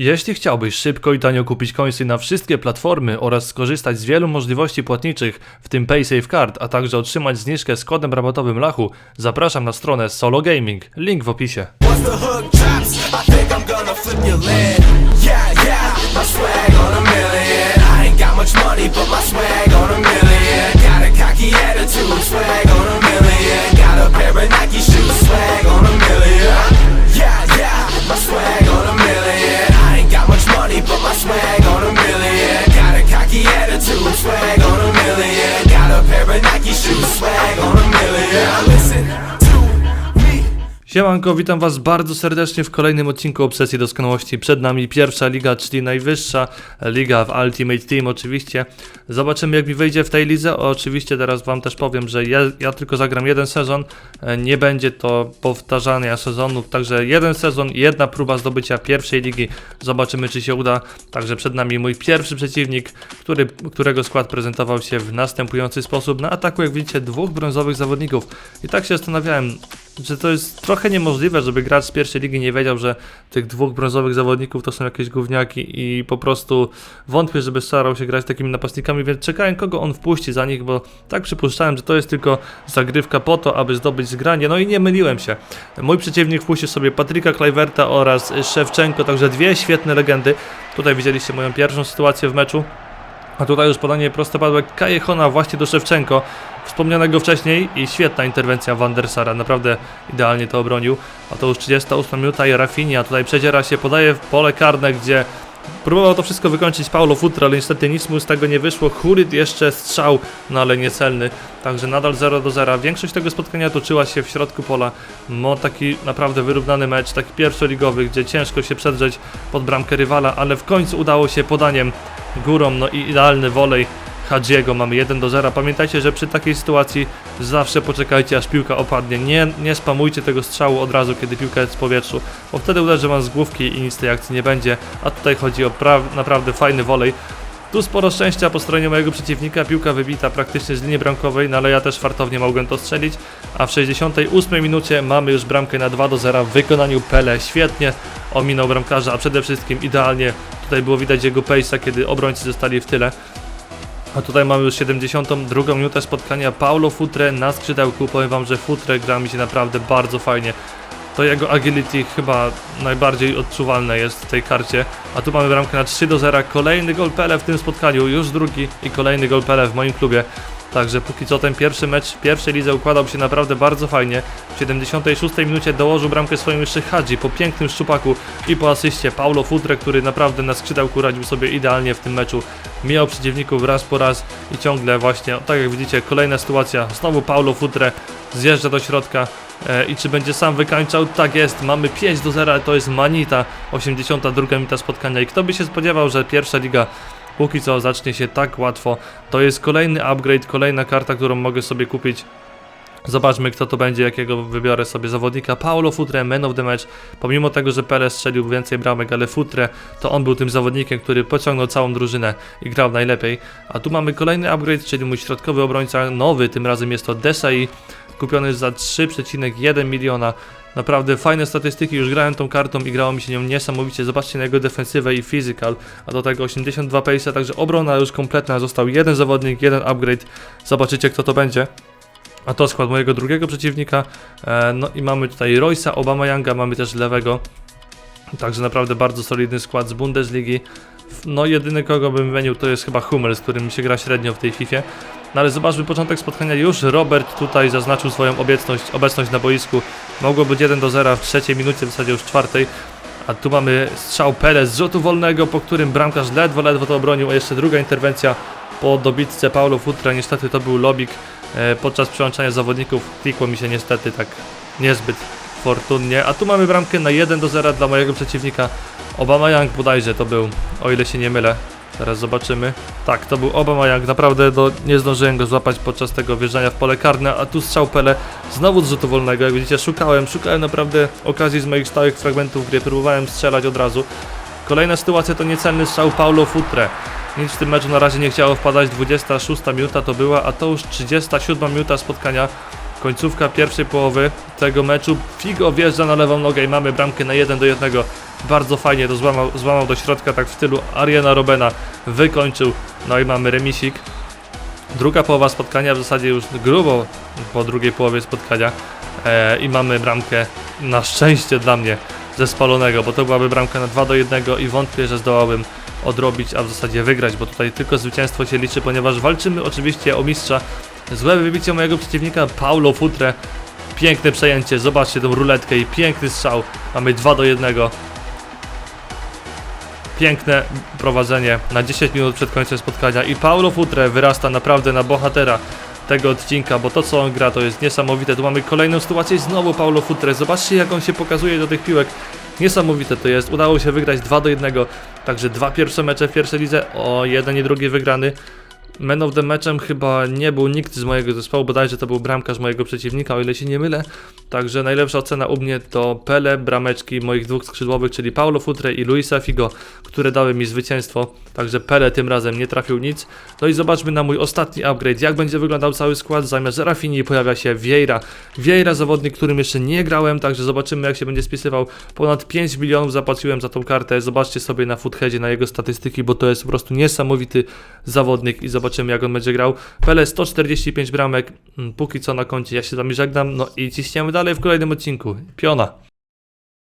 Jeśli chciałbyś szybko i tanio kupić coinsy na wszystkie platformy oraz skorzystać z wielu możliwości płatniczych, w tym PaySafeCard, a także otrzymać zniżkę z kodem rabatowym LACHU, zapraszam na stronę Solo Gaming. Link w opisie. Siemanko, witam was bardzo serdecznie w kolejnym odcinku Obsesji Doskonałości. Przed nami pierwsza liga, czyli najwyższa liga w Ultimate Team oczywiście. Zobaczymy jak mi wyjdzie w tej lidze. Oczywiście teraz wam też powiem, że ja, ja tylko zagram jeden sezon. E, Nie będzie to powtarzania sezonów, także jeden sezon, jedna próba zdobycia pierwszej ligi. Zobaczymy czy się uda. Także przed nami mój pierwszy przeciwnik, który, którego skład prezentował się w następujący sposób. Na ataku jak widzicie dwóch brązowych zawodników. I tak się zastanawiałem, że to jest trochę niemożliwe, żeby gracz z pierwszej ligi nie wiedział, że tych dwóch brązowych zawodników to są jakieś gówniaki i po prostu wątpię, żeby starał się grać takimi napastnikami, więc czekałem kogo on wpuści za nich, bo tak przypuszczałem, że to jest tylko zagrywka po to, aby zdobyć zgranie, no i nie myliłem się. Mój przeciwnik wpuścił sobie Patryka Klajwerta oraz Szewczenko, także dwie świetne legendy. Tutaj widzieliście moją pierwszą sytuację w meczu. A tutaj już podanie prostopadłe Kajechona właśnie do Szewczenko, wspomnianego wcześniej i świetna interwencja Van Sara, naprawdę idealnie to obronił. A to już 38 minuta i Rafinha tutaj przedziera się, podaje w pole karne, gdzie próbował to wszystko wykończyć Paulo Futra, ale niestety nic mu z tego nie wyszło. Hurid jeszcze strzał, no ale niecelny, także nadal 0 do 0. Większość tego spotkania toczyła się w środku pola. No taki naprawdę wyrównany mecz, taki pierwszoligowy, gdzie ciężko się przedrzeć pod bramkę rywala, ale w końcu udało się podaniem górą, no i idealny wolej Hadziego, mamy 1 do 0. Pamiętajcie, że przy takiej sytuacji zawsze poczekajcie aż piłka opadnie. Nie, nie spamujcie tego strzału od razu, kiedy piłka jest w powietrzu, bo wtedy uderzy wam z główki i nic tej akcji nie będzie. A tutaj chodzi o pra- naprawdę fajny wolej. Tu sporo szczęścia po stronie mojego przeciwnika, piłka wybita praktycznie z linii bramkowej, no ale ja też fartownie mogłem to strzelić, a w 68 minucie mamy już bramkę na 2 do 0 w wykonaniu Pele, świetnie ominął bramkarza, a przede wszystkim idealnie tutaj było widać jego pace'a, kiedy obrońcy zostali w tyle. A tutaj mamy już 72 minutę spotkania Paulo Futre na skrzydełku, powiem wam, że Futre gra mi się naprawdę bardzo fajnie. To jego agility chyba najbardziej odczuwalne jest w tej karcie. A tu mamy bramkę na 3 do 0. Kolejny gol Pele w tym spotkaniu, już drugi i kolejny gol Pele w moim klubie. Także póki co ten pierwszy mecz w pierwszej lidze układał się naprawdę bardzo fajnie. W 76 minucie dołożył bramkę swoim jeszcze Hadzi po pięknym szczupaku i po asyście Paulo Futre, który naprawdę na skrzydełku radził sobie idealnie w tym meczu. Mijał przeciwników raz po raz i ciągle właśnie, tak jak widzicie, kolejna sytuacja. Znowu Paulo Futre zjeżdża do środka e, i czy będzie sam wykańczał? Tak jest, mamy 5 do 0, to jest Manita, 82 minuta spotkania i kto by się spodziewał, że pierwsza liga póki co zacznie się tak łatwo. To jest kolejny upgrade, kolejna karta, którą mogę sobie kupić. Zobaczmy kto to będzie, jakiego wybiorę sobie zawodnika. Paulo Futre, man of the match. Pomimo tego, że Perez strzelił więcej bramek, ale Futre to on był tym zawodnikiem, który pociągnął całą drużynę i grał najlepiej. A tu mamy kolejny upgrade, czyli mój środkowy obrońca, nowy, tym razem jest to Desai, kupiony za 3,1 miliona. Naprawdę fajne statystyki, już grałem tą kartą i grało mi się nią niesamowicie. Zobaczcie na jego defensywę i physical, a do tego 82 pace, także obrona już kompletna. Został jeden zawodnik, jeden upgrade. Zobaczycie kto to będzie. A to skład mojego drugiego przeciwnika. E, no i mamy tutaj Roysa, Obama Younga, mamy też lewego. Także naprawdę bardzo solidny skład z Bundesligi. No jedyny kogo bym wymienił to jest chyba Hummel, z którym się gra średnio w tej FIFA. No ale zobaczmy początek spotkania już Robert tutaj zaznaczył swoją obecność, obecność na boisku. Mogło być 1 do 0 w trzeciej minucie, w zasadzie już czwartej. A tu mamy strzał Perez z rzutu wolnego, po którym bramkarz ledwo, ledwo to obronił, a jeszcze druga interwencja po dobitce Paulo Futra. Niestety to był lobik e, podczas przełączania zawodników. Klikło mi się niestety tak niezbyt fortunnie. A tu mamy bramkę na 1 do 0 dla mojego przeciwnika. Obama Young bodajże to był, o ile się nie mylę. Teraz zobaczymy. Tak, to był Obama Young. Naprawdę do, nie zdążyłem go złapać podczas tego wjeżdżania w pole karne, a tu strzał Pele znowu z rzutu wolnego. Jak widzicie, szukałem, szukałem naprawdę okazji z moich stałych fragmentów, gdzie próbowałem strzelać od razu. Kolejna sytuacja to niecelny strzał Paulo Futre. Nic w tym meczu na razie nie chciało wpadać. 26 minuta to była, a to już 37 minuta spotkania. Końcówka pierwszej połowy tego meczu. Figo wjeżdża na lewą nogę i mamy bramkę na 1 do 1. Bardzo fajnie to złamał, złamał do środka, tak w stylu Ariana Robena. Wykończył. No i mamy remisik. Druga połowa spotkania, w zasadzie już grubo po drugiej połowie spotkania. E, I mamy bramkę na szczęście dla mnie ze spalonego, bo to byłaby bramka na 2 do 1 i wątpię, że zdołałbym odrobić, a w zasadzie wygrać, bo tutaj tylko zwycięstwo się liczy, ponieważ walczymy oczywiście o mistrza. Złe wybicie mojego przeciwnika Paulo Futre. Piękne przejęcie, zobaczcie tą ruletkę i piękny strzał. Mamy 2 do 1. Piękne prowadzenie na 10 minut przed końcem spotkania i Paulo Futre wyrasta naprawdę na bohatera tego odcinka, bo to co on gra to jest niesamowite. Tu mamy kolejną sytuację znowu Paulo Futre. Zobaczcie jak on się pokazuje do tych piłek. Niesamowite to jest. Udało się wygrać 2 do 1. Także dwa pierwsze mecze w pierwszej lidze. O, jeden i drugi wygrany. Man of the matchem chyba nie był nikt z mojego zespołu, bodajże to był bramkarz mojego przeciwnika, o ile się nie mylę. Także najlepsza ocena u mnie to Pele, brameczki moich dwóch skrzydłowych, czyli Paulo Futre i Luisa Figo, które dały mi zwycięstwo. Także Pele tym razem nie trafił nic. No i zobaczmy na mój ostatni upgrade, jak będzie wyglądał cały skład. Zamiast Rafini pojawia się Vieira. Vieira zawodnik, którym jeszcze nie grałem, także zobaczymy jak się będzie spisywał. Ponad 5 milionów zapłaciłem za tą kartę. Zobaczcie sobie na Footheadzie, na jego statystyki, bo to jest po prostu niesamowity zawodnik i zobaczymy jak on będzie grał. Pele 145 bramek, mm, póki co na koncie. Ja się z wami żegnam, no i ciśniemy dalej w kolejnym odcinku. Piona.